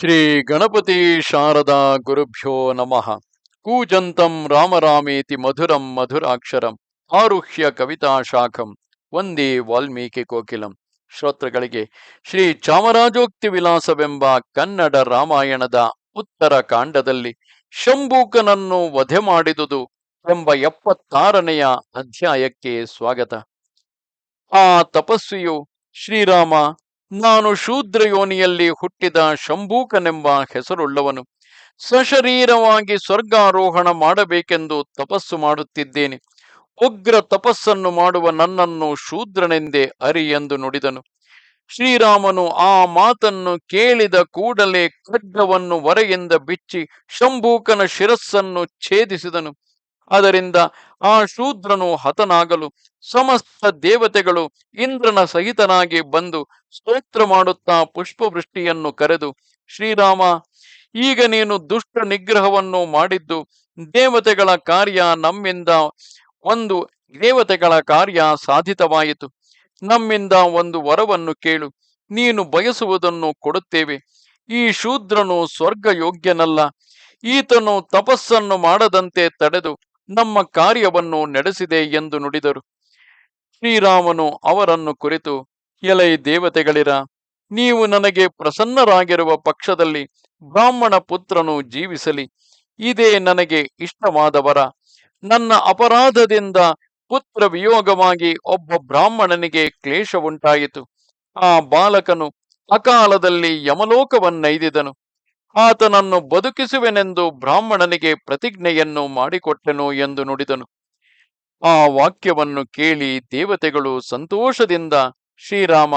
ಶ್ರೀ ಗಣಪತಿ ಶಾರದಾ ಗುರುಭ್ಯೋ ನಮಃ. ಕೂಜಂತಂ ರಾಮರಾಮೇತಿ ಮಧುರಂ ಮಧುರಾಕ್ಷರಂ ಆರುಹ್ಯ ಕವಿತಾ ಶಾಖಂ ಒಂದೇ ವಾಲ್ಮೀಕಿ ಕೋಕಿಲಂ. ಶ್ರೋತೃಗಳಿಗೆ ಶ್ರೀ ಚಾಮರಾಜೋಕ್ತಿ ವಿಲಾಸವೆಂಬ ಕನ್ನಡ ರಾಮಾಯಣದ ಉತ್ತರ ಕಾಂಡದಲ್ಲಿ ಶಂಭೂಕನನ್ನು ವಧೆ ಮಾಡಿದುದು ಎಂಬ ಎಪ್ಪತ್ತಾರನೆಯ ಅಧ್ಯಾಯಕ್ಕೆ ಸ್ವಾಗತ. ಆ ತಪಸ್ವಿಯು ಶ್ರೀರಾಮ ನಾನು ಶೂದ್ರ ಯೋನಿಯಲ್ಲಿ ಹುಟ್ಟಿದ ಶಂಭೂಕನೆಂಬ ಹೆಸರುಳ್ಳವನು. ಸಶರೀರವಾಗಿ ಸ್ವರ್ಗಾರೋಹಣ ಮಾಡಬೇಕೆಂದು ತಪಸ್ಸು ಮಾಡುತ್ತಿದ್ದೇನೆ. ಉಗ್ರ ತಪಸ್ಸನ್ನು ಮಾಡುವ ನನ್ನನ್ನು ಶೂದ್ರನೆಂದೇ ಅರಿ ಎಂದು ನುಡಿದನು. ಶ್ರೀರಾಮನು ಆ ಮಾತನ್ನು ಕೇಳಿದ ಕೂಡಲೇ ಖಡ್ಗವನ್ನು ಹೊರೆಯಿಂದ ಬಿಚ್ಚಿ ಶಂಭೂಕನ ಶಿರಸ್ಸನ್ನು ಛೇದಿಸಿದನು. ಅದರಿಂದ ಆ ಶೂದ್ರನು ಹತನಾಗಲು ಸಮಸ್ತ ದೇವತೆಗಳು ಇಂದ್ರನ ಸಹಿತನಾಗಿ ಬಂದು ಸ್ತೋತ್ರ ಮಾಡುತ್ತಾ ಪುಷ್ಪವೃಷ್ಟಿಯನ್ನು ಕರೆದು, ಶ್ರೀರಾಮ, ಈಗ ನೀನು ದುಷ್ಟ ನಿಗ್ರಹವನ್ನು ಮಾಡಿದ್ದು ದೇವತೆಗಳ ಕಾರ್ಯ ನಮ್ಮಿಂದ ಒಂದು ದೇವತೆಗಳ ಕಾರ್ಯ ಸಾಧಿತವಾಯಿತು. ನಮ್ಮಿಂದ ಒಂದು ವರವನ್ನು ಕೇಳು, ನೀನು ಬಯಸುವುದನ್ನು ಕೊಡುತ್ತೇವೆ. ಈ ಶೂದ್ರನು ಸ್ವರ್ಗ ಯೋಗ್ಯನಲ್ಲ ಈತನು ತಪಸ್ಸನ್ನು ಮಾಡದಂತೆ ತಡೆದು ನಮ್ಮ ಕಾರ್ಯವನ್ನು ನಡೆಸಿದೆ ಎಂದು ನುಡಿದರು. ಶ್ರೀರಾಮನು ಅವರನ್ನು ಕುರಿತು, ಎಲೈ ದೇವತೆಗಳಿರ, ನೀವು ನನಗೆ ಪ್ರಸನ್ನರಾಗಿರುವ ಪಕ್ಷದಲ್ಲಿ ಬ್ರಾಹ್ಮಣ ಪುತ್ರನು ಜೀವಿಸಲಿ, ಇದೇ ನನಗೆ ಇಷ್ಟವಾದವರ. ನನ್ನ ಅಪರಾಧದಿಂದ ಪುತ್ರ ವಿಯೋಗವಾಗಿ ಒಬ್ಬ ಬ್ರಾಹ್ಮಣನಿಗೆ ಕ್ಲೇಶ ಉಂಟಾಯಿತು ಆ ಬಾಲಕನು ಅಕಾಲದಲ್ಲಿ ಯಮಲೋಕವನ್ನೈದಿದನು. ಆತನನ್ನು ಬದುಕಿಸುವೆನೆಂದು ಬ್ರಾಹ್ಮಣನಿಗೆ ಪ್ರತಿಜ್ಞೆಯನ್ನು ಮಾಡಿಕೊಟ್ಟೆನು ಎಂದು ನುಡಿದನು. ಆ ವಾಕ್ಯವನ್ನು ಕೇಳಿ ದೇವತೆಗಳು ಸಂತೋಷದಿಂದ, ಶ್ರೀರಾಮ,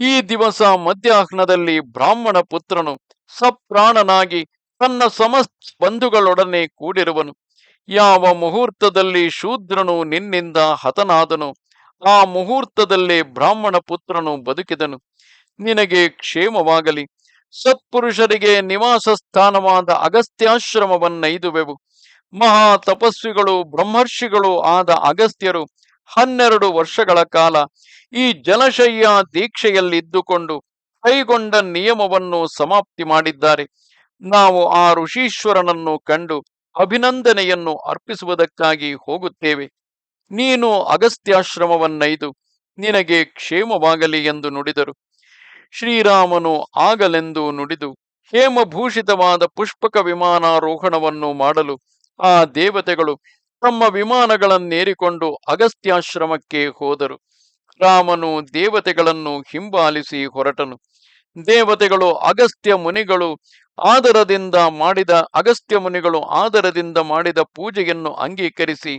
ಈ ದಿವಸ ಮಧ್ಯಾಹ್ನದಲ್ಲಿ ಬ್ರಾಹ್ಮಣ ಪುತ್ರನು ಸಪ್ರಾಣನಾಗಿ ತನ್ನ ಸಮಸ್ತ ಬಂಧುಗಳೊಡನೆ ಕೂಡಿರುವನು. ಯಾವ ಮುಹೂರ್ತದಲ್ಲಿ ಶೂದ್ರನು ನಿನ್ನಿಂದ ಹತನಾದನು, ಆ ಮುಹೂರ್ತದಲ್ಲೇ ಬ್ರಾಹ್ಮಣ ಪುತ್ರನು ಬದುಕಿದನು. ನಿನಗೆ ಕ್ಷೇಮವಾಗಲಿ. ಸತ್ಪುರುಷರಿಗೆ ನಿವಾಸ ಸ್ಥಾನವಾದ ಅಗಸ್ತ್ಯಾಶ್ರಮವನ್ನೈದುವೆವು ಮಹಾ ತಪಸ್ವಿಗಳು, ಬ್ರಹ್ಮರ್ಷಿಗಳು ಆದ ಅಗಸ್ತ್ಯರು ಹನ್ನೆರಡು ವರ್ಷಗಳ ಕಾಲ ಈ ಜಲಶಯ್ಯ ದೀಕ್ಷೆಯಲ್ಲಿದ್ದುಕೊಂಡು ಕೈಗೊಂಡ ನಿಯಮವನ್ನು ಸಮಾಪ್ತಿ ಮಾಡಿದ್ದಾರೆ. ನಾವು ಆ ಋಷೀಶ್ವರನನ್ನು ಕಂಡು ಅಭಿನಂದನೆಯನ್ನು ಅರ್ಪಿಸುವುದಕ್ಕಾಗಿ ಹೋಗುತ್ತೇವೆ. ನೀನು ಅಗಸ್ತ್ಯಾಶ್ರಮವನ್ನೈದು, ನಿನಗೆ ಕ್ಷೇಮವಾಗಲಿ ಎಂದು ನುಡಿದರು. ಶ್ರೀರಾಮನು ಆಗಲೆಂದು ನುಡಿದು ಹೇಮಭೂಷಿತವಾದ ಪುಷ್ಪಕ ವಿಮಾನಾರೋಹಣವನ್ನು ಮಾಡಲು ಆ ದೇವತೆಗಳು ತಮ್ಮ ವಿಮಾನಗಳನ್ನೇರಿಕೊಂಡು ಅಗಸ್ತ್ಯಾಶ್ರಮಕ್ಕೆ ಹೋದರು. ರಾಮನು ದೇವತೆಗಳನ್ನು ಹಿಂಬಾಲಿಸಿ ಹೊರಟನು. ದೇವತೆಗಳು ಅಗಸ್ತ್ಯ ಮುನಿಗಳು ಆದರದಿಂದ ಮಾಡಿದ, ಅಗಸ್ತ್ಯ ಮುನಿಗಳು ಆದರದಿಂದ ಮಾಡಿದ ಪೂಜೆಯನ್ನು ಅಂಗೀಕರಿಸಿ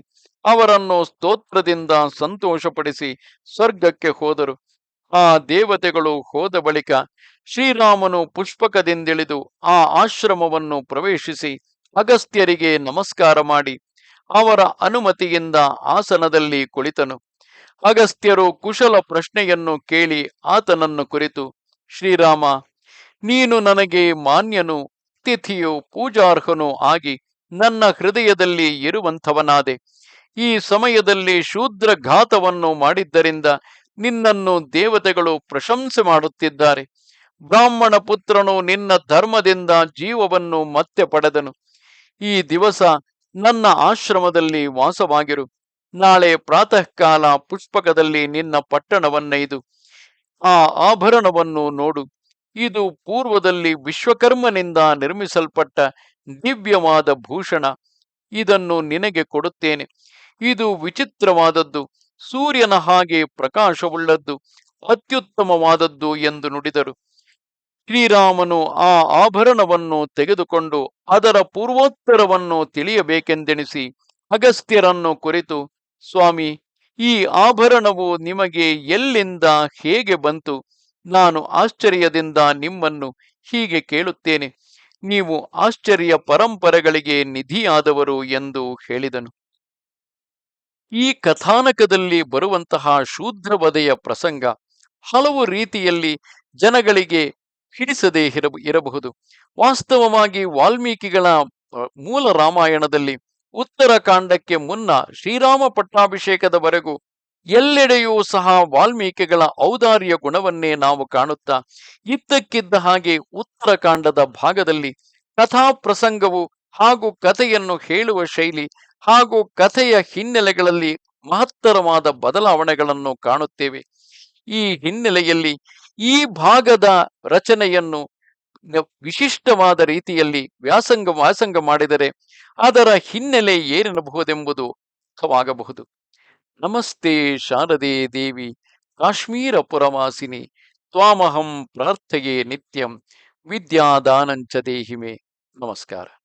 ಅವರನ್ನು ಸ್ತೋತ್ರದಿಂದ ಸಂತೋಷಪಡಿಸಿ ಸ್ವರ್ಗಕ್ಕೆ ಹೋದರು. ಆ ದೇವತೆಗಳು ಹೋದ ಬಳಿಕ ಶ್ರೀರಾಮನು ಪುಷ್ಪಕದಿಂದಿಳಿದು ಆ ಆಶ್ರಮವನ್ನು ಪ್ರವೇಶಿಸಿ ಅಗಸ್ತ್ಯರಿಗೆ ನಮಸ್ಕಾರ ಮಾಡಿ ಅವರ ಅನುಮತಿಯಿಂದ ಆಸನದಲ್ಲಿ ಕುಳಿತನು. ಅಗಸ್ತ್ಯರು ಕುಶಲ ಪ್ರಶ್ನೆಯನ್ನು ಕೇಳಿ ಆತನನ್ನು ಕುರಿತು, ಶ್ರೀರಾಮ, ನೀನು ನನಗೆ ಮಾನ್ಯನು, ತಿಥಿಯು ಪೂಜಾರ್ಹನೂ ಆಗಿ ನನ್ನ ಹೃದಯದಲ್ಲಿ ಇರುವಂಥವನಾದೆ. ಈ ಸಮಯದಲ್ಲಿ ಶೂದ್ರ ಘಾತವನ್ನು ಮಾಡಿದ್ದರಿಂದ ನಿನ್ನನ್ನು ದೇವತೆಗಳು ಪ್ರಶಂಸೆ ಮಾಡುತ್ತಿದ್ದಾರೆ. ಬ್ರಾಹ್ಮಣ ಪುತ್ರನು ನಿನ್ನ ಧರ್ಮದಿಂದ ಜೀವವನ್ನು ಮತ್ತೆ ಪಡೆದನು. ಈ ದಿವಸ ನನ್ನ ಆಶ್ರಮದಲ್ಲಿ ವಾಸವಾಗಿರು. ನಾಳೆ ಪ್ರಾತಃ ಕಾಲ ಪುಷ್ಪಕದಲ್ಲಿ ನಿನ್ನ ಪಟ್ಟಣವನ್ನೈದು. ಆ ಆಭರಣವನ್ನು ನೋಡು. ಇದು ಪೂರ್ವದಲ್ಲಿ ವಿಶ್ವಕರ್ಮನಿಂದ ನಿರ್ಮಿಸಲ್ಪಟ್ಟ ದಿವ್ಯವಾದ ಭೂಷಣ. ಇದನ್ನು ನಿನಗೆ ಕೊಡುತ್ತೇನೆ. ಇದು ವಿಚಿತ್ರವಾದದ್ದು. ಸೂರ್ಯನ ಹಾಗೆ ಪ್ರಕಾಶವುಳ್ಳದ್ದು ಅತ್ಯುತ್ತಮವಾದದ್ದು ಎಂದು ನುಡಿದರು. ಶ್ರೀರಾಮನು ಆ ಆಭರಣವನ್ನು ತೆಗೆದುಕೊಂಡು ಅದರ ಪೂರ್ವೋತ್ತರವನ್ನು ತಿಳಿಯಬೇಕೆಂದೆಣಿಸಿ ಅಗಸ್ತ್ಯರನ್ನು ಕುರಿತು, ಸ್ವಾಮಿ, ಈ ಆಭರಣವು ನಿಮಗೆ ಎಲ್ಲಿಂದ ಹೇಗೆ ಬಂತು? ನಾನು ಆಶ್ಚರ್ಯದಿಂದ ನಿಮ್ಮನ್ನು ಹೀಗೆ ಕೇಳುತ್ತೇನೆ. ನೀವು ಆಶ್ಚರ್ಯ ಪರಂಪರೆಗಳಿಗೆ ನಿಧಿಯಾದವರು ಎಂದು ಹೇಳಿದನು. ಈ ಕಥಾನಕದಲ್ಲಿ ಬರುವಂತಹ ಶೂದ್ರವಧೆಯ ಪ್ರಸಂಗ ಹಲವು ರೀತಿಯಲ್ಲಿ ಜನಗಳಿಗೆ ಹಿಡಿಸದೇ ಇರ ಇರಬಹುದು. ವಾಸ್ತವವಾಗಿ ವಾಲ್ಮೀಕಿಗಳ ಮೂಲ ರಾಮಾಯಣದಲ್ಲಿ ಉತ್ತರಕಾಂಡಕ್ಕೆ ಮುನ್ನ ಶ್ರೀರಾಮ ಪಟ್ಟಾಭಿಷೇಕದವರೆಗೂ ಎಲ್ಲೆಡೆಯೂ ಸಹ ವಾಲ್ಮೀಕಿಗಳ ಔದಾರ್ಯ ಗುಣವನ್ನೇ ನಾವು ಕಾಣುತ್ತಾ ಇದ್ದಕ್ಕಿದ್ದ ಹಾಗೆ ಉತ್ತರಕಾಂಡದ ಭಾಗದಲ್ಲಿ ಕಥಾ ಪ್ರಸಂಗವು ಹಾಗೂ ಕಥೆಯನ್ನು ಹೇಳುವ ಶೈಲಿ ಹಾಗೂ ಕಥೆಯ ಹಿನ್ನೆಲೆಗಳಲ್ಲಿ ಮಹತ್ತರವಾದ ಬದಲಾವಣೆಗಳನ್ನು ಕಾಣುತ್ತೇವೆ. ಈ ಹಿನ್ನೆಲೆಯಲ್ಲಿ ಈ ಭಾಗದ ರಚನೆಯನ್ನು ವಿಶಿಷ್ಟವಾದ ರೀತಿಯಲ್ಲಿ ವ್ಯಾಸಂಗ ವ್ಯಾಸಂಗ ಮಾಡಿದರೆ ಅದರ ಹಿನ್ನೆಲೆ ಏನಿರಬಹುದೆಂಬುದು ಅರ್ಥವಾಗಬಹುದು. ನಮಸ್ತೆ ಶಾರದೆ ದೇವಿ ಕಾಶ್ಮೀರ ಪುರವಾಸಿನಿ ತ್ವಾಮಹಂ ಪ್ರಾರ್ಥೆಯೇ ನಿತ್ಯಂ, ವಿದ್ಯಾದಾನಂಚ ದೇಹಿಮೆ. ನಮಸ್ಕಾರ.